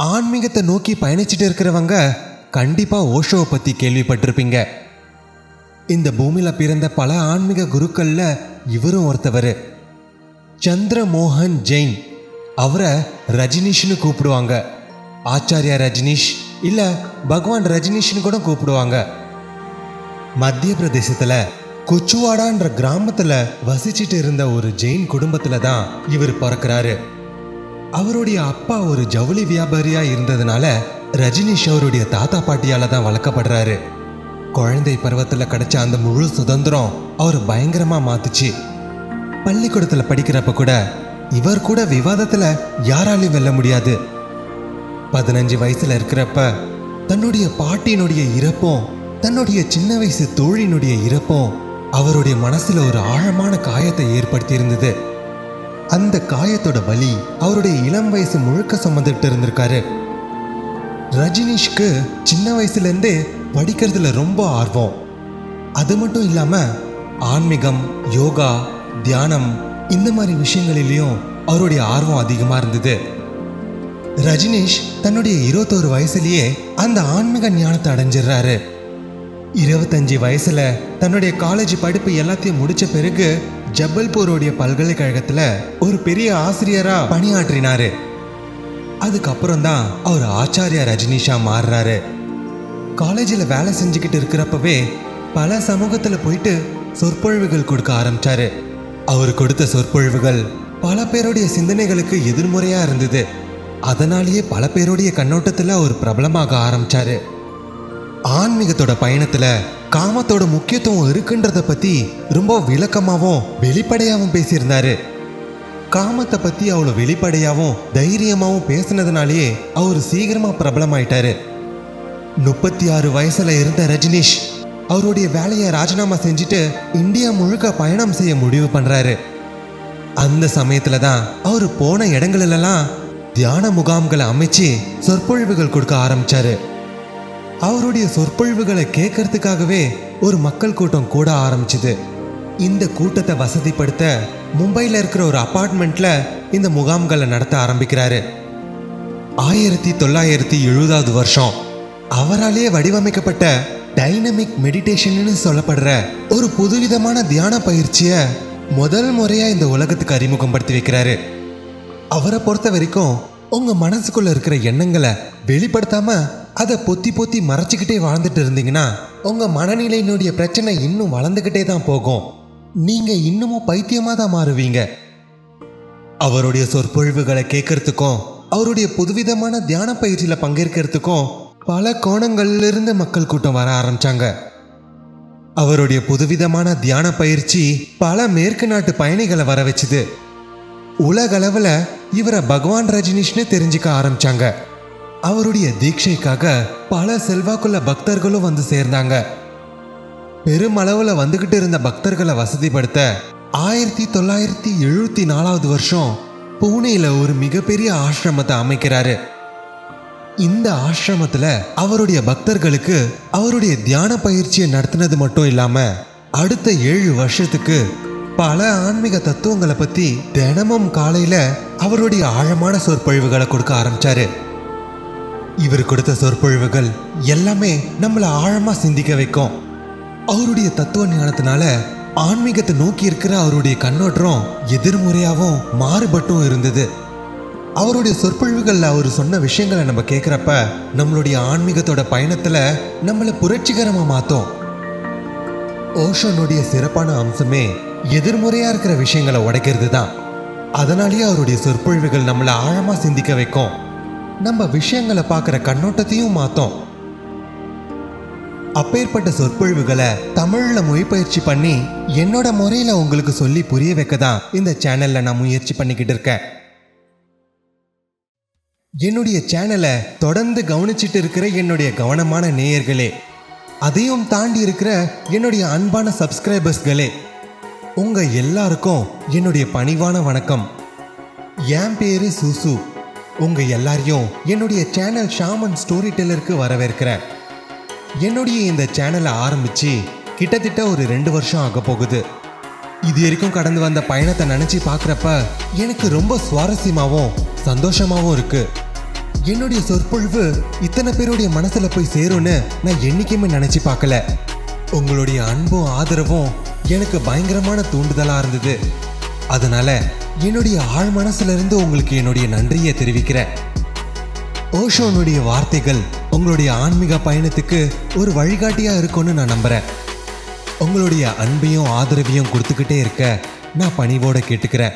ஆன்மீகத்தை நோக்கி பயணிச்சுட்டு இருக்கிறவங்க கண்டிப்பாக ஓஷோவை பற்றி கேள்விப்பட்டிருப்பீங்க. இந்த பூமியில் பிறந்த பல ஆன்மீக குருக்களில் இவரும் ஒருத்தவர். சந்திரமோகன் ஜெயின். அவரை ரஜினிஷ்னு கூப்பிடுவாங்க. ஆச்சாரியா ரஜினிஷ் இல்லை பகவான் ரஜினிஷ்னு கூட கூப்பிடுவாங்க. மத்திய பிரதேசத்தில் கொச்சுவாடான்ற கிராமத்தில் வசிச்சுட்டு இருந்த ஒரு ஜெயின் குடும்பத்தில் தான் இவர் பிறக்கிறாரு. அவருடைய அப்பா ஒரு ஜவுளி வியாபாரியா இருந்ததுனால ரஜினிஷ் அவருடைய தாத்தா பாட்டியால தான் வளர்க்கப்படுறாரு. குழந்தை பருவத்துல கிடைச்ச அந்த முழு சுதந்திரம் அவர் பயங்கரமா மாத்துச்சு. பள்ளிக்கூடத்துல படிக்கிறப்ப கூட இவர் கூட விவாதத்துல யாராலையும் வெல்ல முடியாது. பதினஞ்சு வயசுல இருக்கிறப்ப தன்னுடைய பாட்டியினுடைய இறப்பும் தன்னுடைய சின்ன வயசு தோழியினுடைய இறப்பும் அவருடைய மனசுல ஒரு ஆழமான காயத்தை ஏற்படுத்தி இருந்தது அந்த காயத்தோட வலி அவருடைய இளம் வயசு முழுக்க சுமந்துட்டு இருந்திருக்காரு. ரஜினிஷ்க்கு சின்ன வயசுல இருந்தே படிக்கிறதுல ரொம்ப ஆர்வம். அது மட்டும் இல்லாம ஆன்மீகம் யோகா தியானம் இந்த மாதிரி விஷயங்களிலையும் அவருடைய ஆர்வம் அதிகமா இருந்தது. ரஜினிஷ் தன்னுடைய இருபத்தோரு வயசுலயே அந்த ஆன்மீக ஞானத்தை அடைஞ்சிடுறாரு. இருபத்தஞ்சி வயசுல தன்னுடைய காலேஜ் படிப்பு எல்லாத்தையும் முடிச்ச பிறகு ஜபல்பூருடைய பல்கலைக்கழகத்துல ஒரு பெரிய ஆசிரியரா பணியாற்றினாரு. அதுக்கப்புறம் தான் அவர் ஆச்சாரியா ரஜினிஷா மாறுறாரு. காலேஜில் வேலை செஞ்சுக்கிட்டு இருக்கிறப்பவே பல சமூகத்தில் போயிட்டு சொற்பொழிவுகள் கொடுக்க ஆரம்பிச்சாரு. அவர் கொடுத்த சொற்பொழிவுகள் பல பேருடைய சிந்தனைகளுக்கு எதிர்முறையா இருந்தது. அதனாலேயே பல பேருடைய கண்ணோட்டத்தில் அவர் பிரபலமாக ஆரம்பிச்சாரு. ஆன்மீகத்தோட பயணத்தில் காமத்தோட முக்கியத்துவம் இருக்குன்றத பத்தி ரொம்ப விளக்கமாகவும் வெளிப்படையாகவும் பேசியிருந்தாரு. காமத்தை பத்தி அவ்வளோ வெளிப்படையாகவும் தைரியமாகவும் பேசினதுனாலேயே அவர் சீக்கிரமா பிரபலமாயிட்டாரு. முப்பத்தி ஆறு வயசுல இருந்த ரஜினிஷ் அவருடைய வேலையை ராஜினாமா செஞ்சுட்டு இந்தியா முழுக்க பயணம் செய்ய முடிவு பண்றாரு. அந்த சமயத்துல தான் அவர் போன இடங்களிலெல்லாம் தியான முகாம்களை அமைச்சு சொற்பொழிவுகள் கொடுக்க ஆரம்பிச்சாரு. அவருடைய சொற்பொழிவுகளை கேட்கறதுக்காகவே ஒரு மக்கள் கூட்டம் கூட ஆரம்பிச்சுது. இந்த கூட்டத்தை வசதிப்படுத்த மும்பையில் இருக்கிற ஒரு அப்பார்ட்மெண்ட்ல இந்த முகாம்களை நடத்த ஆரம்பிக்கிறாரு. ஆயிரத்தி தொள்ளாயிரத்தி எழுபதாவது வருஷம். அவராலேயே வடிவமைக்கப்பட்ட டைனமிக் மெடிடேஷன்னு சொல்லப்படுற ஒரு புதுவிதமான தியான பயிற்சியை முதல் முறையா இந்த உலகத்துக்கு அறிமுகப்படுத்தி வைக்கிறாரு. அவரை பொறுத்த வரைக்கும் உங்க மனசுக்குள்ள இருக்கிற எண்ணங்களை வெளிப்படுத்தாம அதை பொத்தி பொத்தி மறைச்சிக்கிட்டே வாழ்ந்துட்டு இருந்தீங்கன்னா உங்க மனநிலையினுடைய பிரச்சனை இன்னும் வளர்ந்துக்கிட்டே தான் போகும். நீங்க இன்னமும் பைத்தியமா தான் மாறுவீங்க. அவருடைய சொற்பொழிவுகளை கேட்கறதுக்கும் அவருடைய புதுவிதமான தியான பயிற்சியில பங்கேற்கிறதுக்கும் பல கோணங்கள்லிருந்து மக்கள் கூட்டம் வர ஆரம்பிச்சாங்க. அவருடைய புதுவிதமான தியான பயிற்சி பல மேற்கு நாட்டு பயணிகளை வர வச்சுது உலகளவில் இவரை பகவான் ரஜினிஷ்னு தெரிஞ்சுக்க ஆரம்பிச்சாங்க. அவருடைய தீட்சைக்காக பல செல்வாக்குள்ள பக்தர்களும் வந்து சேர்ந்தாங்க. பெருமளவுல வந்துகிட்டு இருந்த பக்தர்களை வசதிப்படுத்த ஆயிரத்தி தொள்ளாயிரத்தி எழுபத்தி நாலாவது வருஷம் பூனேல ஒரு மிகப்பெரிய ஆசிரமத்தை அமைக்கிறாரு. இந்த ஆசிரமத்துல அவருடைய பக்தர்களுக்கு அவருடைய தியான பயிற்சியை நடத்தினது மட்டும் இல்லாம அடுத்த ஏழு வருஷத்துக்கு பல ஆன்மீக தத்துவங்களை பத்தி தினமும் காலையில அவருடைய ஆழமான சொற்பொழிவுகளை கொடுக்க ஆரம்பிச்சாரு. இவர் கொடுத்த சொற்பொழிவுகள் எல்லாமே நம்மளை ஆழமாக சிந்திக்க வைக்கும். அவருடைய தத்துவ ஞானத்தினால ஆன்மீகத்தை நோக்கி இருக்கிற அவருடைய கண்ணோட்டம் எதிர்முறையாகவும் மாறுபட்டும் இருந்தது. அவருடைய சொற்பொழிவுகளில் அவர் சொன்ன விஷயங்களை நம்ம கேட்குறப்ப நம்மளுடைய ஆன்மீகத்தோட பயணத்தில் நம்மளை புரட்சிகரமாக மாற்றும் ஓஷோனுடைய சிறப்பான அம்சமே எதிர்முறையாக இருக்கிற விஷயங்களை உடைக்கிறது தான் அதனாலேயே அவருடைய சொற்பொழிவுகள் நம்மளை ஆழமாக சிந்திக்க வைக்கும். நம்ம விஷயங்களை பார்க்குற கண்ணோட்டத்தையும் மாற்றோம் அப்பேற்பட்ட சொற்பொழிவுகளை தமிழில் மொழிபெயர்ச்சி பண்ணி என்னோட முறையில் உங்களுக்கு சொல்லி புரிய வைக்க தான் இந்த சேனலில் நான் முயற்சி பண்ணிக்கிட்டு இருக்கேன். என்னுடைய சேனலை தொடர்ந்து கவனிச்சிட்டு இருக்கிற என்னுடைய கவனமான நேயர்களே அதையும் தாண்டி இருக்கிற என்னுடைய அன்பான சப்ஸ்கிரைபர்ஸ்களே உங்கள் எல்லாருக்கும் என்னுடைய பணிவான வணக்கம். என் பேரு சுசு. உங்க எல்லாரையும் என்னுடைய சேனல் ஷாமன் ஸ்டோரி டெல்லருக்கு வரவேற்கிறேன். என்னுடைய இந்த சேனலை ஆரம்பிச்சு கிட்டத்தட்ட ஒரு ரெண்டு வருஷம் ஆக போகுது. இது வரைக்கும் கடந்து வந்த பயணத்தை நினச்சி பார்க்குறப்ப எனக்கு ரொம்ப சுவாரஸ்யமாகவும் சந்தோஷமாகவும் இருக்கு. என்னுடைய சொற்பொழிவு இத்தனை பேருடைய மனசில் போய் சேரும்னு நான் என்னைக்குமே நினச்சி பார்க்கல உங்களுடைய அன்பும் ஆதரவும் எனக்கு பயங்கரமான தூண்டுதலாக இருந்தது. அதனால என்னுடைய ஆழ் மனசுல இருந்து உங்களுக்கு என்னுடைய நன்றியை தெரிவிக்கிறேன். ஓஷோனுடைய வார்த்தைகள் உங்களுடைய ஆன்மீக பயணத்துக்கு ஒரு வழிகாட்டியா இருக்கும்னு நான் நம்புறேன். உங்களுடைய அன்பையும் ஆதரவையும் கொடுத்துக்கிட்டே இருக்க நான் பணிவோட கேட்டுக்கிறேன்.